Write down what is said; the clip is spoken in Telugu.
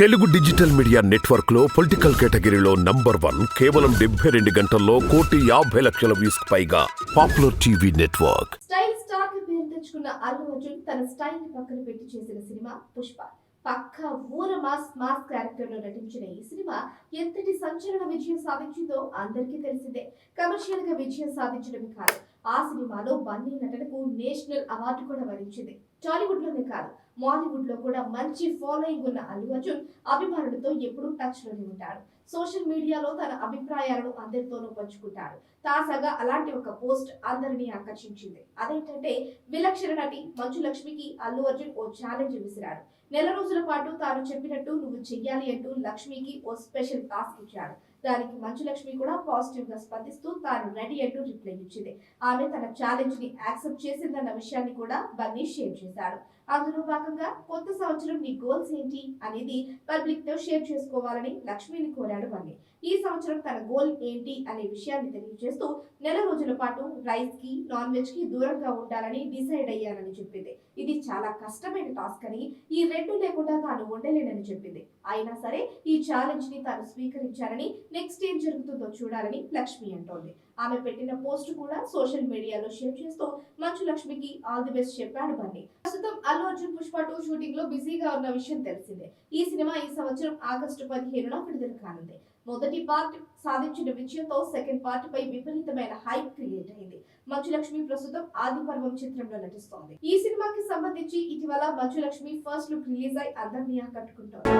తెలుగు డిజిటల్ మీడియా నెట్వర్క్లో పొలిటికల్ కేటగిరీలో నంబర్ వన్ కేవలం డెబ్బై రెండు గంటల్లో కోటి యాభై లక్షల వ్యూస్ పైగా popular TV network. Style star పేరు తెచ్చుకున్న అల్లు అర్జున్ తన స్టైల్ని పక్కన పెట్టి చేసిన సినిమా పుష్ప. పక్క ఊర మాస్ మాస్ క్యారెక్టర్లో నటించిన ఈ సినిమా ఎంతటి సంచలన విజయం సాధించిందో అందరికీ తెలిసిందే. కమర్షియల్గా విజయం సాధించడమే కాదు ఆ సినిమాలో బన్నీ నటనకు నేషనల్ అవార్డు కూడా వరించింది. టాలీవుడ్లోనే కాదు మాలీవుడ్లో కూడా మంచి ఫాలోయింగ్ ఉన్న అల్లు అర్జున్ అభిమానులతో ఎప్పుడూ టచ్లోనే ఉంటాడు. సోషల్ మీడియాలో తన అభిప్రాయాలను అందరితోనూ పంచుకుంటాడు తాజాగా అలాంటి ఒక పోస్ట్ అందరినీ ఆకర్షించింది. అదేంటంటే విలక్షణ నటి మంచు లక్ష్మికి అల్లు అర్జున్ ఓ ఛాలెంజ్ విసిరాడు నెల రోజుల పాటు తాను చెప్పినట్టు నువ్వు చెయ్యాలి అంటూ లక్ష్మికి ఓ స్పెషల్ టాస్క్ ఇచ్చాడు దానికి మంచు లక్ష్మి కూడా పాజిటివ్గా స్పందిస్తూ తాను రెడీ అంటూ రిప్లై ఇచ్చింది. ఆమె తన ఛాలెంజ్ని యాక్సెప్ట్ చేసిందన్న విషయాన్ని కూడా బన్నీ షేర్ చేశాడు అందులో భాగంగా కొత్త సంవత్సరం నీ గోల్స్ ఏంటి? అనేది పబ్లిక్తో షేర్ చేసుకోవాలని లక్ష్మిని కోరాడు బన్నీ ఈ సంవత్సరం తన గోల్ ఏంటి అనే విషయాన్ని తెలియజేస్తూ నెల రోజుల పాటు రైస్కి నాన్ వెజ్కి దూరంగా ఉండాలని డిసైడ్ అయ్యానని చెప్పింది. ఇది చాలా కష్టమైన టాస్క్ అని ఈ రెండు లేకుండా తాను ఉండలేనని చెప్పింది. అయినా సరే ఈ ఛాలెంజ్ని తాను స్వీకరించారని నెక్స్ట్ ఏం జరుగుతుందో చూడాలని లక్ష్మి అంటోంది. ఆమె పెట్టిన పోస్ట్ కూడా సోషల్ మీడియాలో షేర్ చేస్తూ మంచు లక్ష్మికి ఆల్ ది బెస్ట్ చెప్పాడు బన్నీ. ప్రస్తుతం అల్లు అర్జున్ పుష్ప టూ షూటింగ్లో బిజీగా ఉన్న విషయం తెలిసిందే. ఈ సినిమా ఈ సంవత్సరం ఆగస్టు పదిహేనున విడుదల కానుంది. మొదటి పార్ట్ సాధించిన విజయంతో సెకండ్ పార్ట్ పై విపరీతమైన హైప్ క్రియేట్ అయింది. మంచు లక్ష్మి ప్రస్తుతం ఆది పర్వం చిత్రంలో నటిస్తోంది. ఈ సినిమాకి సంబంధించి ఇటీవల Manchu Lakshmi first look release అయి అందరినీ ఆకట్టుకుంటోంది.